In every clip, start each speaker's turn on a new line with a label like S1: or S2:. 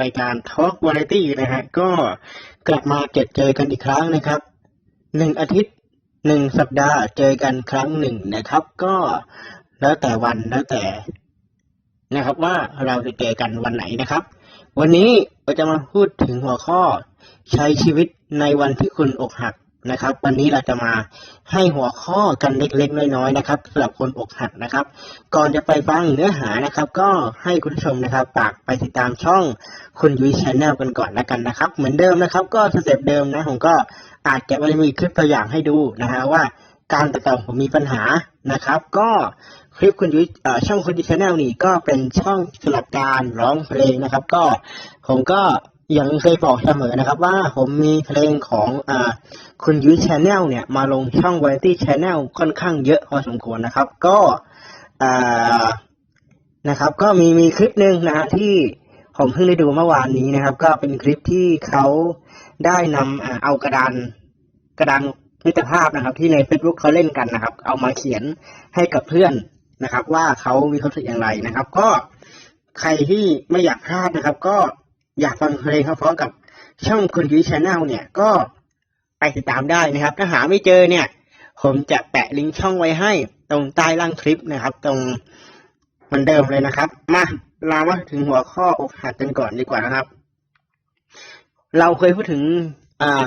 S1: รายการ Talk Variety นะฮะก็กลับมาเจอเจอกันอีกครั้งนะครับหนึ่งอาทิตย์หนึ่งสัปดาห์เจอกันครั้งหนึ่งนะครับ ก็แล้วแต่วันแล้วแต่นะครับว่าเราจะเจอกันวันไหนนะครับ วันนี้เราจะมาพูดถึงหัวข้อใช้ชีวิตในวันที่คุณอกหัก นะครับ วันนี้เราจะมาให้หัวข้อกันเล็กๆน้อยๆนะครับสำหรับคนอกหักนะครับ ก่อนจะไปฟังเนื้อหานะครับ ก็ให้คุณผู้ชมนะครับฝากไปติดตามช่องคุณยุ้ยชาแนลกันก่อนแล้วกันนะครับ เหมือนเดิมนะครับ ก็สเต็ปเดิมนะผมก็อาจจะไม่มีคลิปตัวอย่างให้ดูนะฮะว่าการตัดต่อผมมีปัญหานะครับ ก็คลิปคุณยุ้ยช่องคุณยุ้ยชาแนลนี่ก็เป็นช่องสำหรับการร้องเพลงนะครับ ก็ผมก็ ยังเคยบอกเสมอนะครับว่าผมมีเพลงของอ่าคุณยุ้ยชแนลเนี่ย มาลงช่อง Variety Channel ค่อนข้างเยอะพอสมควรนะครับ ก็อ่านะครับ ก็มีมีคลิปหนึ่งนะฮะที่ผมเพิ่งได้ดูเมื่อวานนี้นะครับ ก็เป็นคลิปที่เขาได้นำเอากระดานกระดานมิตรภาพนะครับ ที่ใน Facebook เขาเล่นกันนะครับ เอามาเขียนให้กับเพื่อนนะครับ ว่าเขามีความรู้สึกอย่างไรนะครับ ก็ใครที่ไม่อยากพลาดนะครับ ก็ อยากฟังเพลงเขาพร้อมกับช่องคุณยุ้ยชแนลเนี่ยก็ไปติดตามได้นะครับ ถ้าหาไม่เจอเนี่ย ผมจะแปะลิงก์ช่องไว้ให้ตรงใต้ล่างคลิปนะครับ ตรงเหมือนเดิมเลยนะครับ มาเรามาถึงหัวข้ออกหักกันก่อนดีกว่านะครับ เราเคยพูดถึง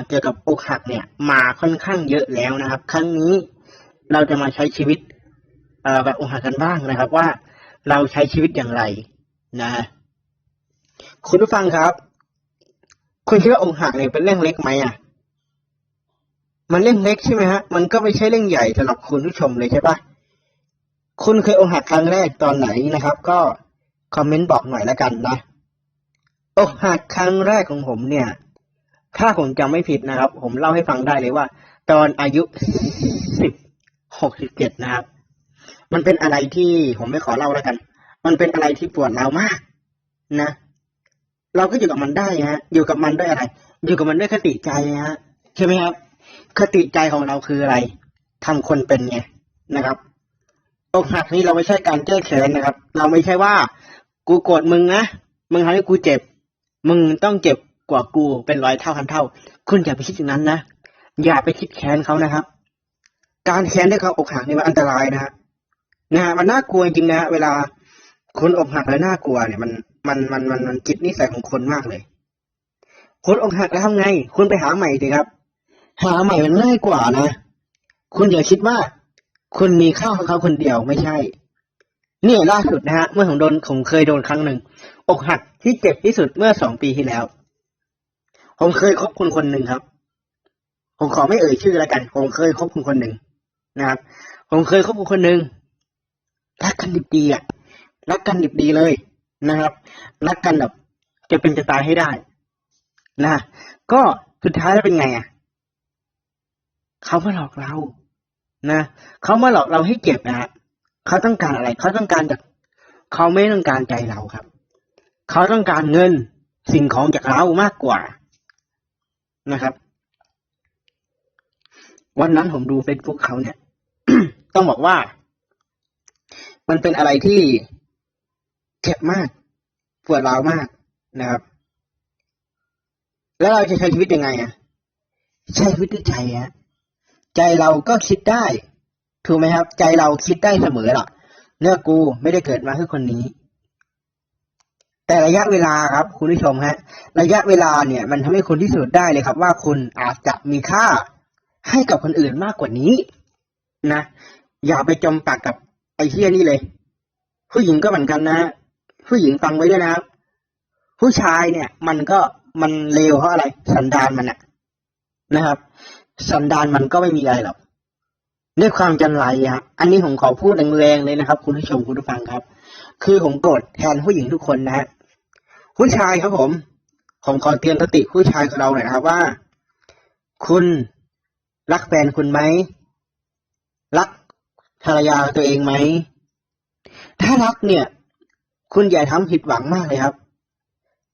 S1: เกี่ยวกับอกหักเนี่ย มาค่อนข้างเยอะแล้วนะครับ ครั้งนี้เราจะมาใช้ชีวิตแบบอกหักกันบ้างนะครับ ว่าเราใช้ชีวิตอย่างไรนะ คุณผู้ฟังครับ คุณคิดว่าอกหักเนี่ยเป็นเรื่องเล็กไหมอะ มันเรื่องเล็กใช่ไหมฮะ มันก็ไม่ใช่เรื่องใหญ่สำหรับคุณผู้ชมเลยใช่ปะคุณเคยอกหักครั้งแรกตอนไหนนะครับ ก็คอมเมนต์บอกหน่อยแล้วกันนะอกหักครั้งแรกของผมเนี่ย ถ้าผมจำไม่ผิดนะครับ ผมเล่าให้ฟังได้เลยว่า ตอนอายุสิบหกสิบเจ็ดนะครับ มันเป็นอะไรที่ผมไม่ขอเล่าแล้วกัน มันเป็นอะไรที่ปวดร้าวมาก นะ เราก็อยู่กับมันได้ฮะ อยู่กับมันด้วยอะไร อยู่กับมันด้วยคติใจฮะใช่ไหมครับ คติใจของเราคืออะไรทำคนเป็นไงนะครับอกหักนี่เราไม่ใช่การแก้แค้นนะครับ เราไม่ใช่ว่า กูโกรธมึงนะมึงทำให้กูเจ็บ มึงต้องเจ็บกว่ากูเป็นร้อยเท่าพันเท่า คุณอย่าไปคิดอย่างนั้นนะอย่าไปคิดแค้นเขานะครับ การแค้นด้วยเขาอกหักนี่มันอันตรายนะฮะนะฮะมันน่ากลัวจริงนะฮะเวลาคนอกหักแล้วน่ากลัวเนี่ยมัน มันมันมันมันจิตนิสัยของคนมากเลย คนอกหักแล้วทำไง คุณไปหาใหม่สิครับ หาใหม่มันง่ายกว่านะ คุณอย่าคิดว่า คุณมีค่าวของเขาคนเดียวไม่ใช่ เนี่ยล่าสุดนะฮะ เมื่อผมโดนผมเคยโดนครั้งหนึ่งอกหักที่เจ็บที่สุดเมื่อสองปีที่แล้ว ผมเคยคบคนคนหนึ่งครับ ผมขอไม่เอ่ยชื่อแล้วกัน ผมเคยคบคนคนหนึ่งนะครับ ผมเคยคบคนคนหนึ่งรักกันดิบดีอะรักกันดิบดีเลย นะครับ รักกันแบบจะเป็นจะตายให้ได้นะก็สุดท้ายแล้วเป็นไงอะเขามาหลอกเรา นะเขามาหลอกเราให้เจ็บนะฮะเขาต้องการอะไร เขาต้องการจากเขาไม่ต้องการใจเราครับ เขาต้องการเงินสิ่งของจากเรามากกว่านะครับ วันนั้นผมดูเฟซบุ๊กเขาเนี่ย ต้องบอกว่า มันเป็นอะไรที่ เจ็บมากปวดร้าวมากนะครับ แล้วเราจะใช้ชีวิตยังไงอะใช้ชีวิตด้วยใจฮะใจเราก็คิดได้ ถูกไหมครับ ใจเราคิดได้เสมอหรอกเนื้อกูไม่ได้เกิดมาเพื่อคนนี้ แต่ระยะเวลาครับ คุณผู้ชมฮะ ระยะเวลาเนี่ย มันทำให้คุณที่สุดได้เลยครับ ว่าคุณอาจจะมีค่าให้กับคนอื่นมากกว่านี้ นะอย่าไปจมปากกับไอ้เหี้ยนี่เลย ผู้หญิงก็เหมือนกันนะ ผู้หญิงฟังไว้ด้วยนะครับ ผู้ชายเนี่ย มันก็มันเลวเพราะอะไร สันดานมันอะนะครับ สันดานมันก็ไม่มีอะไรหรอกด้วยความจันไรอะอันนี้ผมขอพูดแรงๆเลยนะครับ คุณผู้ชมคุณผู้ฟังครับ คือผมโกรธแทนผู้หญิงทุกคนนะฮะผู้ชายครับผม ผมขอเตือนสติผู้ชายของเราหน่อยครับว่า คุณรักแฟนคุณไหม รักภรรยาตัวเองไหม ถ้ารักเนี่ย คุณอย่าทำผิดหวังมากเลยครับ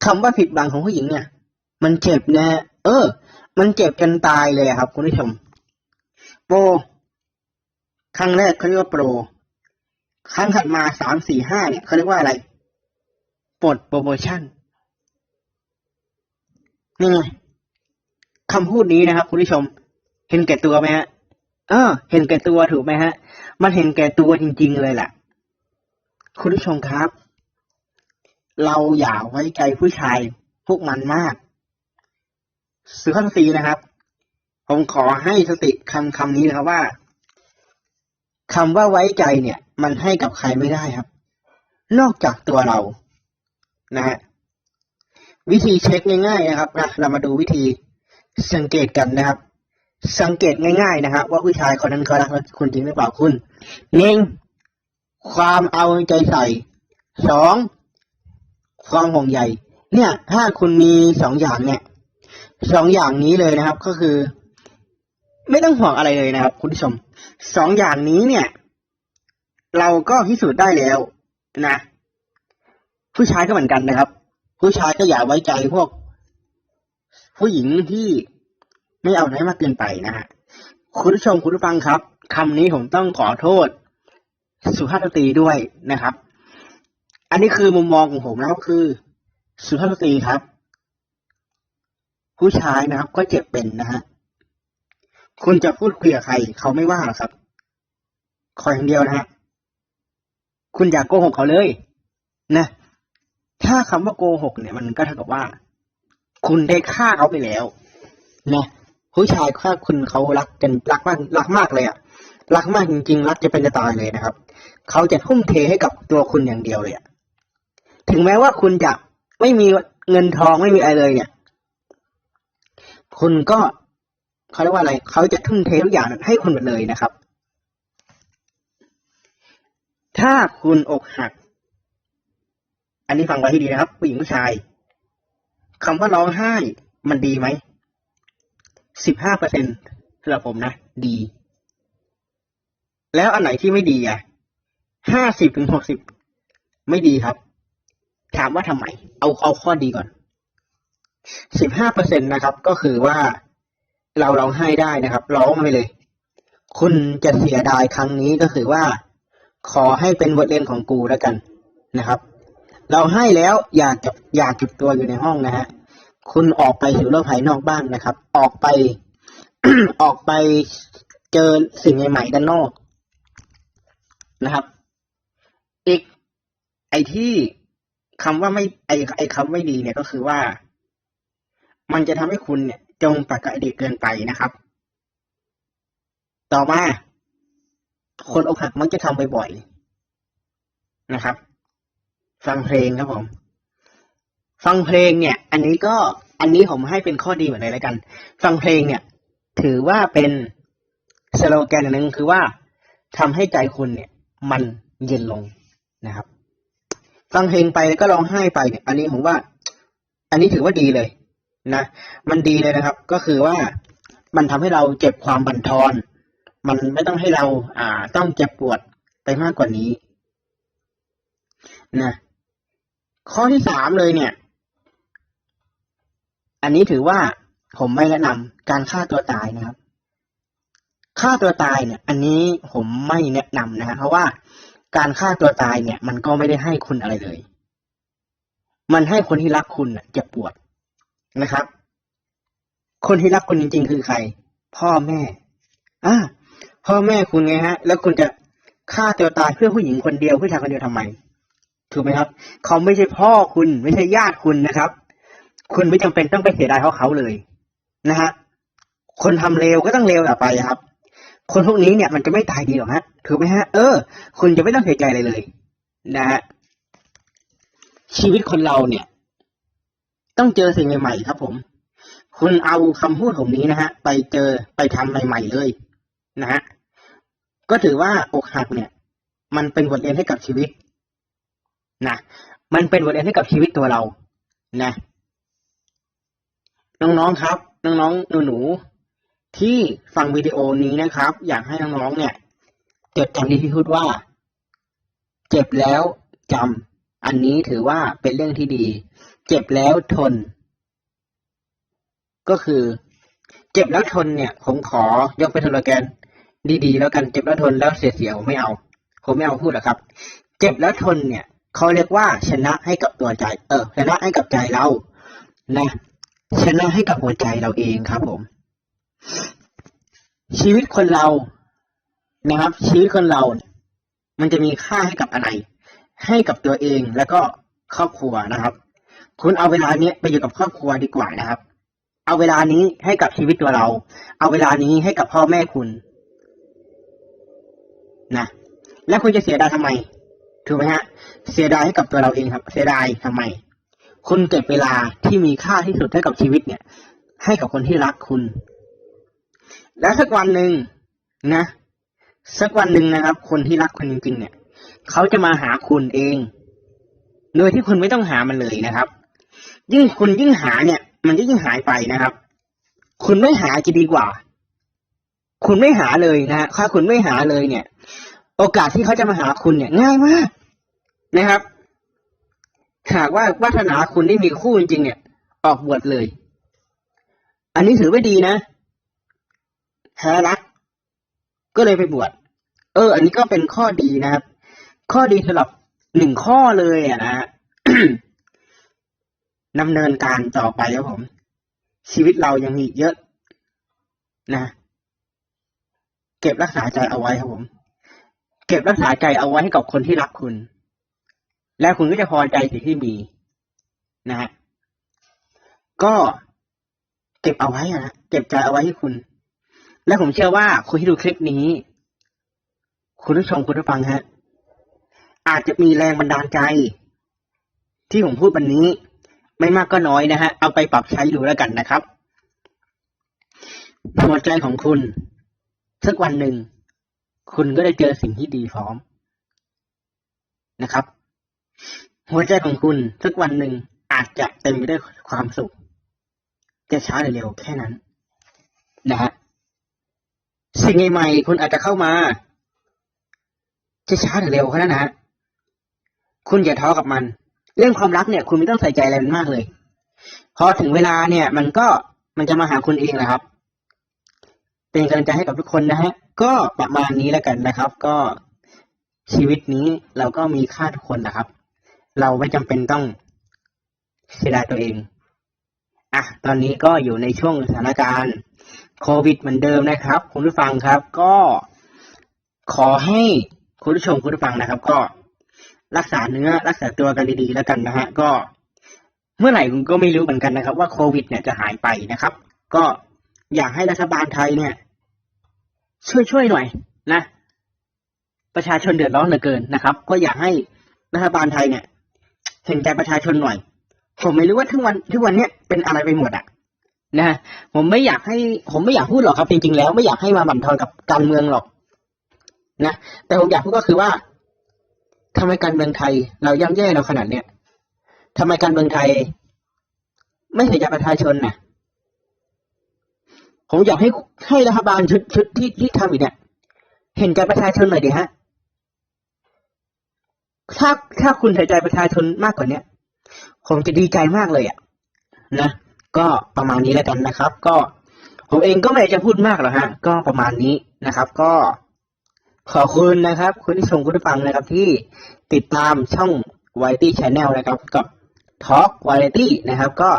S1: คำว่าผิดหวังของผู้หญิงเนี่ย มันเจ็บนะเออ มันเจ็บจนตายเลยครับ คุณผู้ชม โปรครั้งแรกเขาเรียกว่าโปร ครั้งถัดมาสามสี่ห้าเนี่ยเขาเรียกว่าอะไรปลดโปรโมชั่นนี่ไงคำพูดนี้นะครับ คุณผู้ชม เห็นแก่ตัวไหมฮะเออ เห็นแก่ตัวถูกไหมฮะ มันเห็นแก่ตัวจริง ๆ เลยแหละคุณผู้ชมครับ เราอย่าไว้ใจผู้ชายพวกมันมากสุภาพสตรีนะครับ ผมขอให้สติคำคำนี้นะครับว่าคำว่าไว้ใจเนี่ย มันให้กับใครไม่ได้ครับ นอกจากตัวเรา นะฮะวิธีเช็คง่ายๆนะครับนะเรามาดูวิธีสังเกตกันนะครับ สังเกตง่ายๆนะครับ ว่าผู้ชายคนนั้นเขารักคุณจริงหรือเปล่าคุณหนึ่งความเอาใจใส่สอง ความห่วงใยเนี่ย ถ้าคุณมีสองอย่างเนี่ยสองอย่างนี้เลยนะครับ ก็คือ ไม่ต้องห่วงอะไรเลยนะครับ คุณผู้ชมสองอย่างนี้เนี่ย เราก็พิสูจน์ได้แล้วนะผู้ชายก็เหมือนกันนะครับ ผู้ชายก็อย่าไว้ใจพวก ผู้หญิงที่ไม่เอาไหนมากเกินไปนะฮะคุณผู้ชมคุณผู้ฟังครับคำนี้ผมต้องขอโทษ สุภาพสตรีด้วยนะครับ อันนี้คือมุมมองของผมนะครับคือสุภาพสตรีครับ ผู้ชายนะครับ ก็เจ็บเป็นนะฮะคุณจะพูดคุยกับใคร เขาไม่ว่าหรอกครับขอยอย่างเดียวนะฮะคุณอย่าโกหกเขาเลย นะ ถ้าคำว่าโกหกเนี่ย มันก็เท่ากับว่า คุณได้ฆ่าเขาไปแล้วนะผู้ชายฆ่าคุณเขารักกันรักมากรักมากเลยอะรักมากจริงๆ รักจะเป็นจะตายเลยนะครับ เขาจะทุ่มเทให้กับตัวคุณอย่างเดียวเลยอะ ถึงแม้ว่าคุณจะไม่มีเงินทองไม่มีอะไรเลยเนี่ย คุณก็เขาเรียกว่าอะไรเขาจะทุ่มเททุกอย่างให้คุณหมดเลยนะครับ ถ้าคุณอกหัก อันนี้ฟังไว้ให้ดีนะครับ ผู้หญิงผู้ชายคำว่าร้องไห้มันดีไหมสิบห้าเปอร์เซ็นสำหรับผมนะ ดี แล้วอันไหนที่ไม่ดีอะห้าสิบถึงหกสิบไม่ดีครับ ถามว่าทำไม เอาเอาข้อดีก่อนสิบห้าเปอร์เซ็นตนะครับ ก็คือว่าเราร้องไห้ได้นะครับ ร้องไปเลย คุณจะเสียดายครั้งนี้ก็คือว่า ขอให้เป็นบทเรียนของกูแล้วกันนะครับ เราให้แล้วอย่าเก็บอย่าเก็บตัวอยู่ในห้องนะฮะคุณออกไปสู่โลกภายนอกบ้างนะครับ ออกไป ออกไปเจอสิ่งใหม่ๆด้านนอกนะครับ อีกไอที่ คำว่าไม่ไอ้ไอ้คำไม่ดีเนี่ยก็คือว่า มันจะทำให้คุณเนี่ยจงปากกอดีตเกินไปนะครับ ต่อมาคนอกหักมักจะทำบ่อยๆนะครับ ฟังเพลงครับผม ฟังเพลงเนี่ย อันนี้ก็อันนี้ผมให้เป็นข้อดีเหมือนเลยแล้วกัน ฟังเพลงเนี่ย ถือว่าเป็นสโลแกนอันหนึ่งคือว่าทำให้ใจคุณเนี่ย มันเย็นลงนะครับ ฟังเพลงไปแล้วก็ร้องไห้ไปเนี่ยอันนี้ผมว่า อันนี้ถือว่าดีเลยนะ มันดีเลยนะครับ ก็คือว่ามันทำให้เราเจ็บความบั่นทอน มันไม่ต้องให้เราอ่าต้องเจ็บปวดไปมากกว่านี้นะข้อที่สามเลยเนี่ย อันนี้ถือว่าผมไม่แนะนำการฆ่าตัวตายนะครับฆ่าตัวตายเนี่ย อันนี้ผมไม่แนะนำนะฮะเพราะว่า การฆ่าตัวตายเนี่ย มันก็ไม่ได้ให้คุณอะไรเลย มันให้คนที่รักคุณเจ็บปวดนะครับ คนที่รักคุณจริง ๆ คือใคร พ่อแม่อ่าพ่อแม่คุณไงฮะ แล้วคุณจะฆ่าตัวตายเพื่อผู้หญิงคนเดียวผู้ชายคนเดียวทำไม ถูกไหมครับ เขาไม่ใช่พ่อคุณ ไม่ใช่ญาติคุณนะครับ คุณไม่จำเป็นต้องไปเสียดายเขาเขาเลย นะฮะ คนทำเลวก็ต้องเลวต่อไปครับ คนพวกนี้เนี่ยมันจะไม่ตายดีหรอกฮะถูกไหมฮะ เออ คุณจะไม่ต้องเสียใจอะไรเลย นะฮะ ชีวิตคนเราเนี่ย ต้องเจอสิ่งใหม่ๆครับผม คุณเอาคำพูดผมนี้นะฮะ ไปเจอไปทำใหม่ ๆเลย นะฮะ ก็ถือว่าอกหักเนี่ย มันเป็นบทเรียนให้กับชีวิต นะ มันเป็นบทเรียนให้กับชีวิตตัวเรา นะ น้องๆครับ น้องๆหนูๆ ที่ฟังวิดีโอนี้นะครับ อยากให้น้องๆเนี่ยจดจำที่พูดว่า เจ็บแล้วจำอันนี้ถือว่าเป็นเรื่องที่ดี เจ็บแล้วทน ก็คือ เจ็บแล้วทนเนี่ย ผมขอยกเป็นสโลแกน ดีๆ แล้วกันเจ็บแล้วทนแล้วเสียๆผมไม่เอา ผมไม่เอาพูดหรอกครับ เจ็บแล้วทนเนี่ยเขาเรียกว่าชนะให้กับตัวใจ เออชนะให้กับใจเรานะชนะให้กับหัวใจเราเองครับผม ชีวิตคนเรานะครับ ชีวิตคนเรามันจะมีค่าให้กับอะไร ให้กับตัวเองแล้วก็ครอบครัวนะครับ คุณเอาเวลาเนี้ยไปอยู่กับครอบครัวดีกว่านะครับ เอาเวลานี้ให้กับชีวิตตัวเรา เอาเวลานี้ให้กับพ่อแม่คุณนะแล้วคุณจะเสียดายทำไมถูกไหมฮะ เสียดายให้กับตัวเราเองครับ เสียดายทำไม คุณเก็บเวลาที่มีค่าที่สุดให้กับชีวิตเนี่ย ให้กับคนที่รักคุณ แล้วสักวันหนึ่งนะ สักวันหนึ่งนะครับ คนที่รักคุณจริง ๆ เนี่ยเขาจะมาหาคุณเอง โดยที่คุณไม่ต้องหามันเลยนะครับ ยิ่งคุณยิ่งหาเนี่ย มันจะยิ่งหายไปนะครับ คุณไม่หาจะดีกว่า คุณไม่หาเลยนะฮะถ้าคุณไม่หาเลยเนี่ย โอกาสที่เขาจะมาหาคุณเนี่ย ง่ายมากนะครับหากว่าวาสนาคุณได้มีคู่จริงๆเนี่ย ออกบวชเลย อันนี้ถือว่าดีนะ แพ้รัก ก็เลยไปบวช เออ อันนี้ก็เป็นข้อดีนะครับ ข้อดีสำหรับหนึ่งข้อเลยอะนะดำเนินการต่อไปครับผม ชีวิตเรายังมีเยอะ นะ เก็บรักษาใจเอาไว้ครับผม เก็บรักษาใจเอาไว้ให้กับคนที่รักคุณ แล้วคุณก็จะพอใจสิ่งที่มี นะฮะก็เก็บเอาไว้อะนะเก็บใจเอาไว้ให้คุณ และผมเชื่อว่าคุณที่ดูคลิปนี้ คุณผู้ชมคุณผู้ฟังฮะ อาจจะมีแรงบันดาลใจ ที่ผมพูดวันนี้ ไม่มากก็น้อยนะฮะ เอาไปปรับใช้ดูแล้วกันนะครับหัวใจของคุณสักวันหนึ่ง คุณก็ได้เจอสิ่งที่ดีพร้อมนะครับ หัวใจของคุณสักวันหนึ่งอาจจะเต็มไปด้วยความสุข จะช้าหรือเร็วแค่นั้น นะฮะ สิ่งใหม่ๆคุณอาจจะเข้ามา จะช้าหรือเร็วแค่นั้นนะฮะคุณอย่าท้อกับมัน เรื่องความรักเนี่ย คุณไม่ต้องใส่ใจอะไรมันมากเลย พอถึงเวลาเนี่ย มันก็มันจะมาหาคุณเองแหละครับ เป็นกำลังใจให้กับทุกคนนะฮะ ก็ประมาณนี้แล้วกันนะครับ ก็ชีวิตนี้เราก็มีค่าทุกคนนะครับ เราไม่จำเป็นต้องเสียดายตัวเองอะตอนนี้ก็อยู่ในช่วงสถานการณ์ โควิดเหมือนเดิมนะครับ คุณผู้ฟังครับก็ขอให้คุณผู้ชมคุณผู้ฟังนะครับ ก็รักษาเนื้อรักษาตัวกันดีๆแล้วกันนะฮะก็เมื่อไหร่คุณก็ไม่รู้เหมือนกันนะครับ ว่าโควิดเนี่ยจะหายไปนะครับ ก็อยากให้รัฐบาลไทยเนี่ย ช่วยช่วยๆหน่อยนะ ประชาชนเดือดร้อนเหลือเกินนะครับ ก็อยากให้รัฐบาลไทยเนี่ยเห็นใจประชาชนหน่อย ผมไม่รู้ว่าทุกวันทุกวันเนี้ยเป็นอะไรไปหมดอะ นะผมไม่อยากให้ ผมไม่อยากพูดหรอกครับ จริงๆแล้วไม่อยากให้มาบั่นทอนกับการเมืองหรอกนะแต่ผมอยากพูดก็คือว่าทำไมการเมืองไทย เราย่ำแย่เราขนาดเนี้ยทำไมการเมืองไทย ไม่ใส่ใจประชาชนน่ะผมอยากให้ให้รัฐบาลชุดชุดที่ที่ทำอยู่เนี่ย เห็นใจประชาชนหน่อยดิฮะถ้าถ้าคุณใส่ใจประชาชนมากกว่าเนี้ยผมจะดีใจมากเลยอะ นะ ก็ประมาณนี้แล้วกันนะครับ ก็ผมเองก็ไม่อยากจะพูดมากหรอกฮะ ก็ประมาณนี้นะครับ ก็ขอบคุณนะครับ คุณที่ชมคุณผู้ฟังนะครับที่ติดตามช่อง v i t y Channel นะครับกับ Talk Variety นะครับ ก็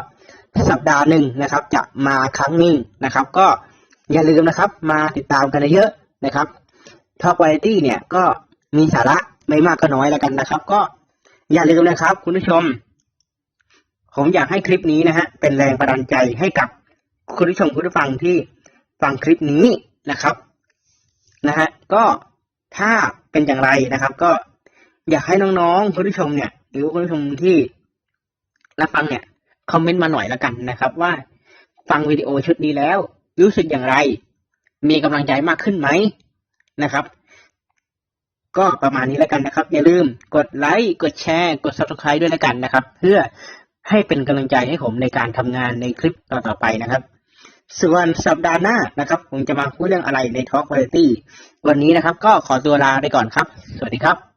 S1: ถ้าสัปดาห์หนึ่งนะครับ จะมาครั้งหนึ่งนะครับ ก็อย่าลืมนะครับ มาติดตามกันเยอะนะครับ Talk Variety เนี่ยก็มีสาระไม่มากก็น้อยแล้วกันนะครับ ก็อย่าลืมนะครับ คุณผู้ชม ผมอยากให้คลิปนี้นะฮะเป็นแรงบันดาลใจให้กับคุณผู้ชมคุณผู้ฟังที่ฟังคลิปนี้นะครับนะฮะก็ถ้าเป็นอย่างไรนะครับ ก็อยากให้น้องๆคุณผู้ชมเนี่ย หรือคุณผู้ชมที่รับฟังเนี่ยคอมเมนต์มาหน่อยละกันนะครับ ว่าฟังวิดีโอชุดนี้แล้ว รู้สึกอย่างไร มีกำลังใจมากขึ้นไหมนะครับ ก็ประมาณนี้แล้วกันนะครับ อย่าลืมกดไลค์กดแชร์ กด subscribe ด้วยแล้วกันนะครับ เพื่อ ให้เป็นกำลังใจให้ผมในการทำงานในคลิปต่อๆไปนะครับ ส่วนสัปดาห์หน้านะครับ ผมจะมาพูดเรื่องอะไรใน Talk Variety วันนี้นะครับ ก็ขอตัวลาไปก่อนครับ สวัสดีครับ